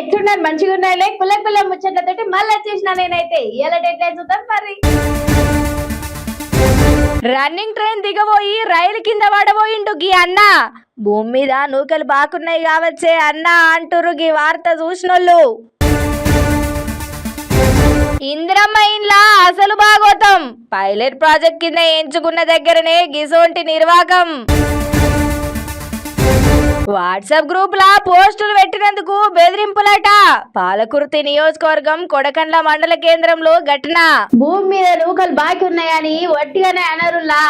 ఎట్లున్నారు? మంచిగా ఉన్నాయిలే కుల కుల ముచ్చట్లతోటి మళ్ళీ వచ్చేసిన నేనైతే. ఇవాళ డెడ్ లైన్ చూద్దాం మరి. రన్నింగ్ ట్రైన్ దిగబోయి రైలు కింద పడబోయిండు గీ అన్న. భూమి మీద నూకలు బాగున్నాయి కావచ్చే అన్న అంటురు గీ వార్త చూసినోళ్ళు. ఇందిరమ్మ ఇండ్లా అసలు బాగోతాం. పైలట్ ప్రాజెక్ట్ కింద ఎంచుకున్న దగ్గరనే గిసోంటి నిర్వాకం. వాట్సాప్ గ్రూప్ లా పోస్టులు పెట్టినందుకు బెదిరింపులట. పాలకుర్తి నియోజకవర్గం కొడకండ్ల మండల కేంద్రంలో ఘటన. భూమి మీద నూకలు బాకీ ఉన్నాయని వట్టిగానే అనరులా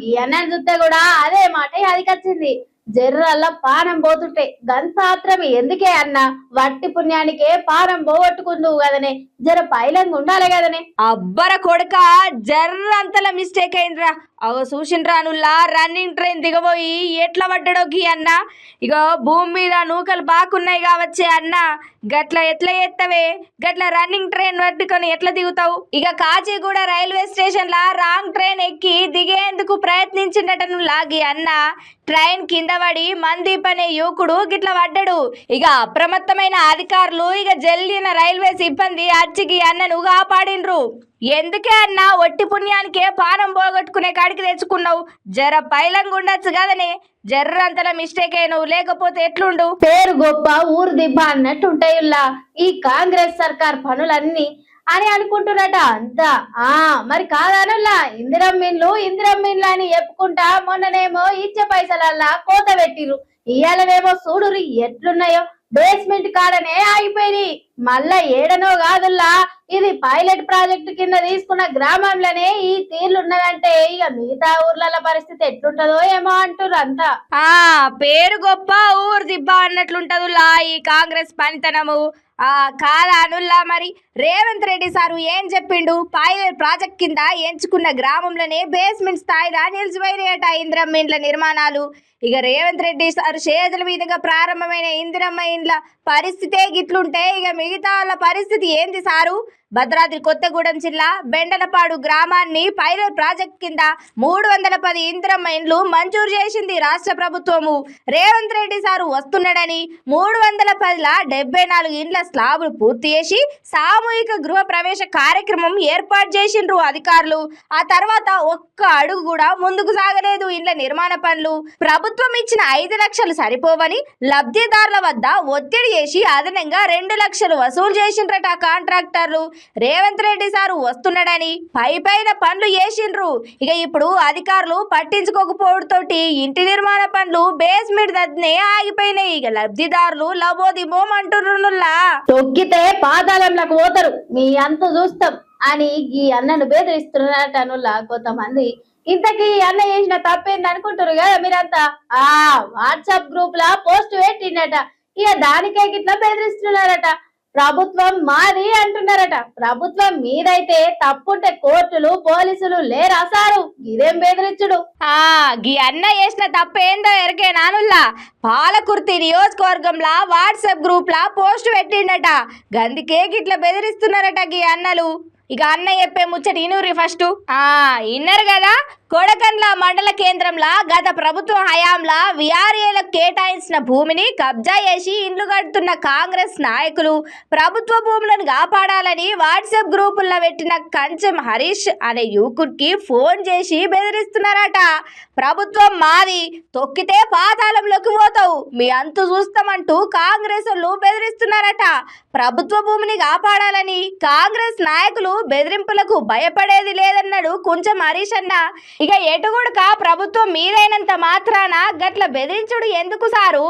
గీ అన్నని చూస్తే కూడా అదే మాట అదికొచ్చింది జర్రల్లా పానం పోతుంటే గంతాత్రం ఎందుకే అన్న? వట్టి పుణ్యానికే పానం పోగొట్టుకుందువు కదనే. జర పైలంగా ఉండాలి కదనే. అబ్బర కొడక జర్రంతల మిస్టేక్ అయిందిరా. అగ చూసిండ్రానుల్లా రన్నింగ్ ట్రైన్ దిగబోయి ఎట్లా పడ్డడోకి అన్న? ఇక భూమి మీద నూకలు బాగున్నాయి కావచ్చే అన్న. గట్ల ఎట్లా ఎత్తవే? గట్ల రన్నింగ్ ట్రైన్ పట్టుకొని ఎట్లా దిగుతావు? ఇక కాచిగూడ రైల్వే స్టేషన్ లా రాంగ్ ట్రైన్ ఎక్కి దిగేందుకు ప్రయత్నించినటను లాగి అన్న. ట్రైన్ కింద పడి మందీప్ అనే యువకుడు గిట్ల పడ్డాడు. ఇక అప్రమత్తమైన అధికారులు ఇక జల్లిన రైల్వే సిబ్బంది అచ్చికి అన్నను కాపాడిండ్రు ఎందుకే అన్న? ఒట్టి పుణ్యానికే పానం పోగొట్టుకునే కాడికి తెచ్చుకున్నావు? జర పైలంగా ఉండొచ్చు కదనే. జర్రంతల మిస్టేక్ నువ్వు లేకపోతే ఎట్లుండు? పేరు గొప్ప ఊరు దిబ్బ అన్నట్టు ఉంటాయుల్లా. ఈ కాంగ్రెస్ సర్కార్ పనులన్నీ అని అనుకుంటున్నట అంతా. ఆ మరి కాదనుల్లా. ఇందిరమ్మిన్లు ఇందిరమ్మిన్లు అని చెప్పుకుంటా మొన్ననేమో ఇచ్చే పైసలల్లా కోత పెట్టిరు ఇయ్యాలనేమో చూడురి ఎట్లున్నాయో. బేస్మెంట్ కాడనే ఆగిపోయినాయి మళ్ళా ఏడనో కాదుల్లా. ఇది పైలట్ ప్రాజెక్ట్ కింద తీసుకున్న గ్రామంలోనే ఈ తీర్లు ఉన్నదంటే ఇక మిగతా ఊర్ల పరిస్థితి ఎట్లుంటదో ఏమో అంటుర్రు అంతా ఆ పేరు గొప్ప ఊరు దిబ్బ అన్నట్లుంటదులా ఈ కాంగ్రెస్ పనితనము. ఆ కాదా అనుల్లా మరి రేవంత్ రెడ్డి సారు ఏం చెప్పిండు? పైలట్ ప్రాజెక్ట్ కింద ఎంచుకున్న గ్రామంలోనే బేస్మెంట్ స్థాయిలో నిలిచిపోయినాయట ఇందిరమ్మ ఇండ్ల నిర్మాణాలు. ఇక రేవంత్ రెడ్డి సారు చేతుల మీదుగా ప్రారంభమైన ఇందిరమ్మ ఇండ్ల పరిస్థితే గిట్లుంటే ఇక మిగతా వాళ్ళ పరిస్థితి ఏంది సారు? భద్రాద్రి కొత్తగూడెం జిల్లా బెండలపాడు గ్రామాన్ని పైలట్ ప్రాజెక్ట్ కింద మూడు వందల పది ఇందిరమ్మ ఇండ్లు మంజూరు చేసింది రాష్ట్ర ప్రభుత్వము. రేవంత్ రెడ్డి సారు వస్తున్నాడని మూడు వందల పదిల డెబ్బై నాలుగు ఇండ్ల స్లాబులు పూర్తి చేసి సామూహిక గృహ ప్రవేశ కార్యక్రమం ఏర్పాటు చేసిండ్రు అధికారులు. ఆ తర్వాత ఒక్క అడుగు కూడా ముందుకు సాగలేదు ఇండ్ల నిర్మాణ పనులు. ప్రభుత్వం ఇచ్చిన ఐదు లక్షలు సరిపోవని లబ్ధిదారుల వద్ద ఒత్తిడి చేసి అదనంగా రెండు లక్షలు వసూలు చేసిండ్రట కాంట్రాక్టర్లు. రేవంత్ రెడ్డి సారు వస్తున్నాడని పై పైన పనులు చేసిండ్రు. ఇక ఇప్పుడు అధికారులు పట్టించుకోకపోవడంతోటి ఇంటి నిర్మాణ పనులు బేస్మెంట్ దద్నే ఆగిపోయినాయి. ఇక లబ్ధిదారులు లబోదిబోం అంటున్నుల్లా తొక్కితే పాతాళంలోకి పోతారు. మీ అంత చూస్తాం అని ఈ అన్నను బెదిరిస్తున్నారట కొంతమంది. ఇంతకీ అన్న చేసిన తప్పేంది అనుకుంటారు కదా మీరంతా? ఆ వాట్సాప్ గ్రూప్ లా పోస్ట్ పెట్టిండట. ఇక దానికే గిట్లా బెదిరిస్తున్నారట. ప్రభుత్వం మాది అంటున్నారట. ప్రభుత్వం మీదైతే తప్పుంటే కోర్టులు పోలీసులు లేరా సారు? ఇదేం బెదిరించుడు? ఆ గీ అన్న చేసిన తప్పేందో ఎరకే నానుల్లా. పాలకుర్తి నియోజకవర్గంలా వాట్సాప్ గ్రూప్ లా పోస్ట్ పెట్టిండట. గందికే గిట్ల బెదిరిస్తున్నారట గీ అన్నలు. ఇక అన్న చెప్పే ముచ్చట ఇనురి ఫస్ట్. ఆ ఇన్నరు కదా? కొడకండ్ల మండల కేంద్రంలా గత ప్రభుత్వ హయాంలా విఆర్ఏలకు కేటాయించిన భూమిని కబ్జా చేసి ఇండ్లు కడుతున్న కాంగ్రెస్ నాయకులు ప్రభుత్వ భూములను కాపాడాలని వాట్సాప్ గ్రూపుల్లో పెట్టిన కంచెం హరీష్ అనే యువకుడికి ఫోన్ చేసి బెదిరిస్తున్నారట. ప్రభుత్వం మాది తొక్కితే పాతాళంలోకి పోతావు. మీ అంతు చూస్తామంటూ కాంగ్రెస్ వాళ్ళు బెదిరిస్తున్నారట. ప్రభుత్వ భూమిని కాపాడాలని కాంగ్రెస్ నాయకులు బెదిరింపులకు భయపడేది లేదన్నాడు కొంచెం హరీష్ అన్న. ఇక ఎటుగుడుక ప్రభుత్వం మీదైనంత మాత్రాన గట్ల బెదిరించుడు ఎందుకు సారు?